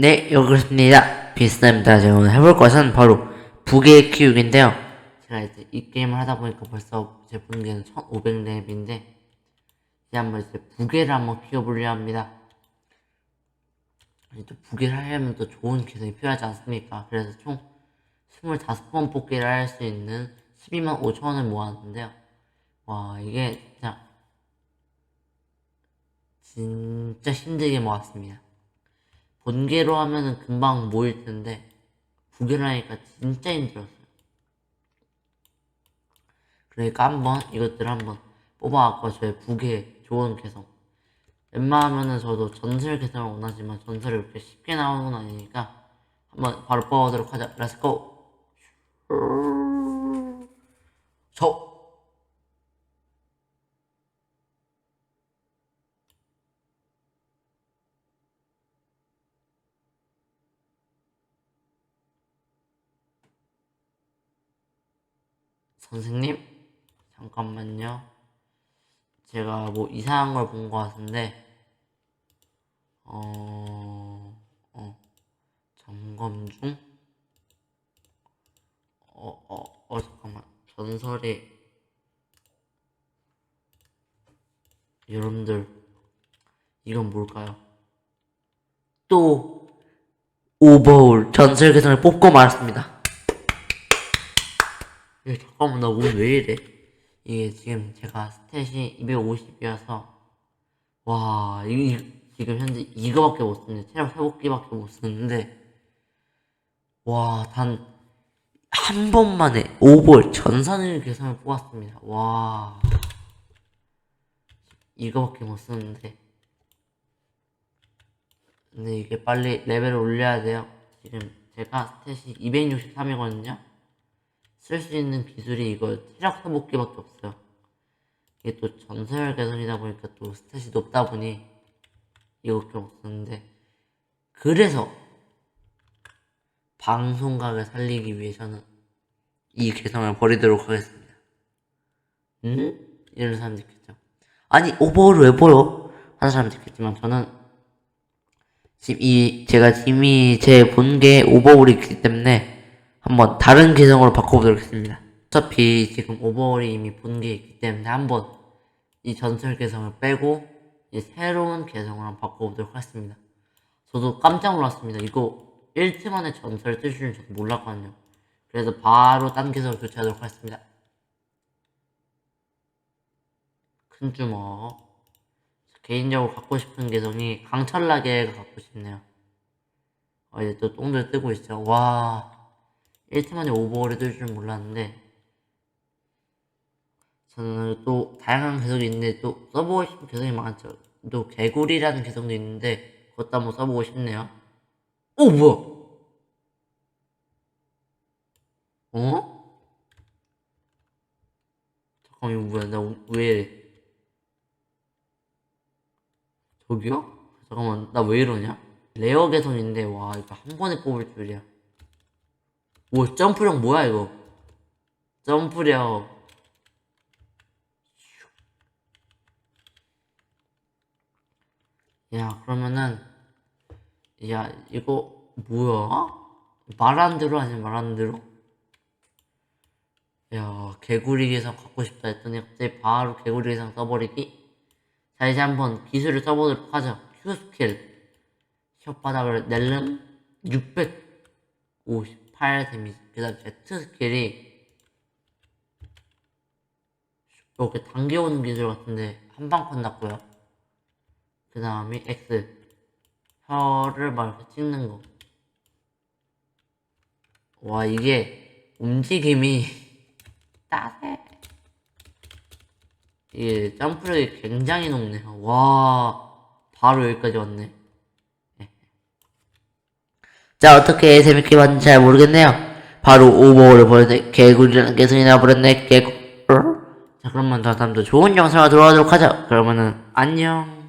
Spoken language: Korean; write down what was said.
네, 여기 그렇습니다. 비스타입니다. 제가 오늘 해볼 것은 바로 부계 키우기인데요. 제가 이제 이 게임을 하다 보니까 벌써 제 분계는 1500렙인데 이제 한번 이제 부계를 한번 키워보려 합니다. 또 부계를 하려면 또 좋은 계정이 필요하지 않습니까? 그래서 총 25번 뽑기를 할 수 있는 12만 5천 원을 모았는데요. 와, 이게 진짜 진짜 힘들게 모았습니다. 본계로 하면은 금방 모일 텐데 부계로 하니까 진짜 힘들었어요. 그러니까 한번 이것들 한번 뽑아갖고 저의 부계 좋은 개성 웬만하면은 저도 전설 개성을 원하지만 전설이 그렇게 쉽게 나오는 건 아니니까 한번 바로 뽑아보도록 하자. 렛츠고! 저! 선생님? 잠깐만요. 제가 뭐 이상한 걸 본 것 같은데, 어, 어, 점검 중? 어, 어, 어, 잠깐만. 전설이, 여러분들, 이건 뭘까요? 또, 오버올 전설 개성을 뽑고 말았습니다. 야, 잠깐만, 나 오늘 왜 이래? 이게 지금 제가 스탯이 250이어서, 와, 이, 이- 지금 현재 이거밖에 못 쓰는데, 체력 회복기밖에 못 쓰는데, 와, 단, 한 번만에 오버올 전산을 개성을 뽑았습니다. 와, 이거밖에 못 쓰는데. 근데 이게 빨리 레벨을 올려야 돼요. 지금 제가 스탯이 263이거든요. 쓸 수 있는 기술이 이거 체력 회복기밖에 없어요. 이게 또 전설 개선이다 보니까 또 스탯이 높다 보니 이거밖에 없었는데 그래서 방송각을 살리기 위해서는 이 개성을 버리도록 하겠습니다. 응? 이런 사람도 있겠죠. 아니 오버를 왜 버려? 하는 사람도 있겠지만 저는 지금 이 제가 이미 제 본 게 오버홀이 있기 때문에 한번 다른 계정으로 바꿔보도록 하겠습니다. 어차피 지금 오버홀이 이미 본 게 있기 때문에 한번 이 전설 계정을 빼고 이 새로운 계정으로 한번 바꿔보도록 하겠습니다. 저도 깜짝 놀랐습니다. 이거 1트 만에 전설 뜰 줄은 저도 몰랐거든요. 그래서 바로 딴 계정을 교체하도록 하겠습니다. 큰 주먹. 개인적으로 갖고 싶은 계정이 강철나게가 갖고 싶네요. 어, 이제 또 똥들 뜨고 있죠. 와, 1팀 만에 오버월이 뜰줄 몰랐는데, 저는 또 다양한 계정이 있는데 또 써보고 싶은 계정이 많죠. 또 개구리라는 계정도 있는데, 그것도 한번 써보고 싶네요. 오, 뭐야? 어? 잠깐, 이거 뭐야? 나왜 이래? 저기요? 잠깐만, 나 왜 이러냐? 레어 개선인데, 와, 이거 한 번에 뽑을 줄이야. 오, 점프력 뭐야, 이거? 점프력. 야, 그러면은, 야, 이거, 뭐야? 말안 들어, 아니면 말안 들어? 야, 개구리 개성 갖고 싶다 했더니 갑자기 바로 개구리 개성 써버리기? 자 이제 한번 기술을 써보도록 하죠 Q 스킬 혓바닥을 낼름 658 데미지. 그 다음 Z 스킬이 이렇게 당겨오는 기술 같은데 한 방 끝났고요. 그 다음이 X. 혀를 막 이렇게 찍는 거 와 이게 움직임이 따세. 이게 점프력이 굉장히 높네요. 와, 바로 여기까지 왔네. 예. 자, 어떻게 재밌게 봤는지 잘 모르겠네요. 바로 오버를 보였네. 개구리라는 개성이 나버렸네. 개구. 자, 그러면 다음도 좋은 영상으로 돌아오도록 하죠. 그러면은, 안녕.